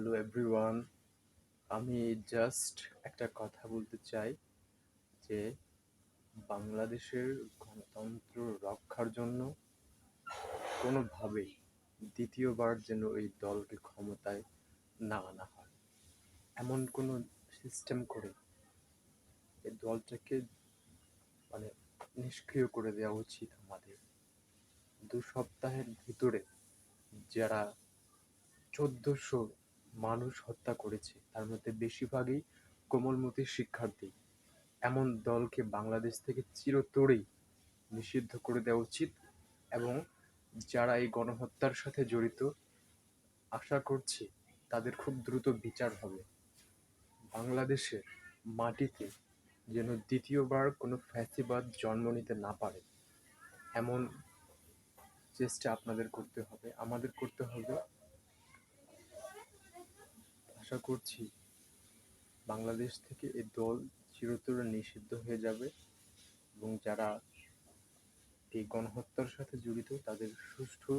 Hello everyone আমি just একটা কথা বলতে চাই যে বাংলাদেশের গণতন্ত্র রক্ষার জন্য কোনোভাবেই দ্বিতীয়বার যেন এই দলকে ক্ষমতায় না আনা হয়। এমন কোনো সিস্টেম করে এই দলটাকে মানে নিষ্ক্রিয় করে দেওয়া উচিত আমাদের। দু সপ্তাহের ভিতরে যারা চোদ্দশো মানুষ হত্যা করেছে, তার মধ্যে বেশিরভাগই কোমলমতি শিক্ষার্থী। এমন দলকে বাংলাদেশ থেকে চিরতরেই নিষিদ্ধ করে দেওয়া উচিত এবং যারা এই গণহত্যার সাথে জড়িত, আশা করছি তাদের খুব দ্রুত বিচার হবে। বাংলাদেশের মাটিতে যেন দ্বিতীয়বার কোনো ফ্যাসিবাদ জন্ম নিতে না পারে, এমন চেষ্টা আপনাদের করতে হবে, আমাদের করতে হবে। আশা করছি বাংলাদেশ থেকে এ দল চিরতরে নিষিদ্ধ হয়ে যাবে এবং যারা এই গণহত্যার সাথে জড়িত তাদের সুষ্ঠু